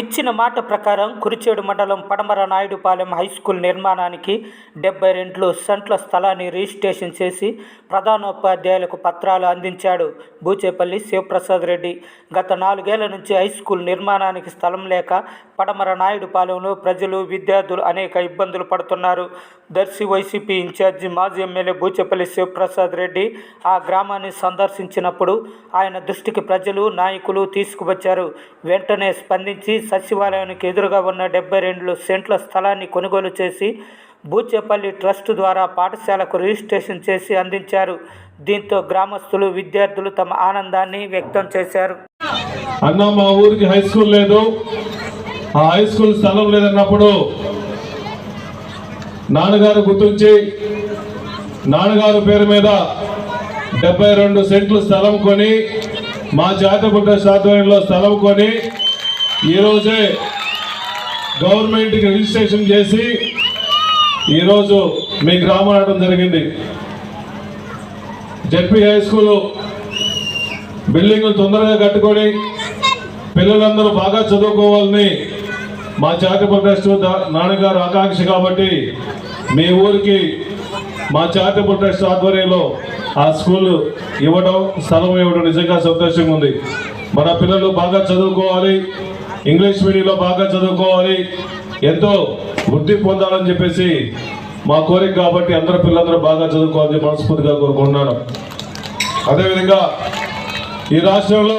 ఇచ్చిన మాట ప్రకారం కురిచేడు మండలం పడమర నాయుడుపాలెం హై స్కూల్ నిర్మాణానికి డెబ్బై రెండు సెంట్ల స్థలాన్ని రిజిస్ట్రేషన్ చేసి ప్రధానోపాధ్యాయులకు పత్రాలు అందించాడు బూచేపల్లి శివప్రసాద్ రెడ్డి. గత నాలుగేళ్ళ నుంచి హై స్కూల్ నిర్మాణానికి స్థలం లేక పడమర నాయుడుపాలెంలో ప్రజలు విద్యార్థులు అనేక ఇబ్బందులు పడుతున్నారు. దర్శి వైసీపీ ఇన్ఛార్జి మాజీ ఎమ్మెల్యే బూచేపల్లి శివప్రసాద్ రెడ్డి ఆ గ్రామాన్ని సందర్శించినప్పుడు ఆయన దృష్టికి ప్రజలు నాయకులు తీసుకువచ్చారు. వెంటనే స్పందించి సచివాలయానికి ఎదురుగా ఉన్న డెబ్బై రెండు సెంట్ల స్థలాన్ని కొనుగోలు చేసి బూచేపల్లి ట్రస్ట్ ద్వారా పాఠశాలకు రిజిస్ట్రేషన్ చేసి అందించారు. దీంతో గ్రామస్తులు విద్యార్థులు తమ ఆనందాన్ని వ్యక్తం చేశారు. అన్న మా ఊరికి హై స్కూల్ లేదు. ఆ హై స్కూల్ స్థలం లేదన్నప్పుడు నాన్నగారు గుర్తించి నాన్నగారు పేరు మీద డెబ్బై రెండు సెంట్లు స్థలం కొని మా జాతీయ ట్రస్ట్ ఆధ్వర్యంలో స్థలం కొని ఈరోజే గవర్నమెంట్కి రిజిస్ట్రేషన్ చేసి ఈరోజు మీ గ్రామం రావడం జరిగింది. జడ్పీ హై స్కూల్ బిల్డింగ్లు తొందరగా కట్టుకొని పిల్లలందరూ బాగా చదువుకోవాలని మా చారిటబుల్ ట్రస్ట్ దా- నాన్నగారు ఆకాంక్ష కాబట్టి మీ ఊరికి మా చారిటబుల్ ట్రస్ట్ ఆధ్వర్యంలో ఆ స్కూల్ ఇవ్వడం స్థలం ఇవ్వడం నిజంగా సంతోషంగా ఉంది. మన పిల్లలు బాగా చదువుకోవాలి. ఇంగ్లీష్ మీడియంలో బాగా చదువుకోవాలి. ఎంతో వృద్ధి పొందాలని చెప్పేసి మా కోరిక కాబట్టి అందరూ పిల్లలందరూ బాగా చదువుకోవాలని మనస్ఫూర్తిగా కోరుకుంటున్నాను. అదేవిధంగా ఈ రాష్ట్రంలో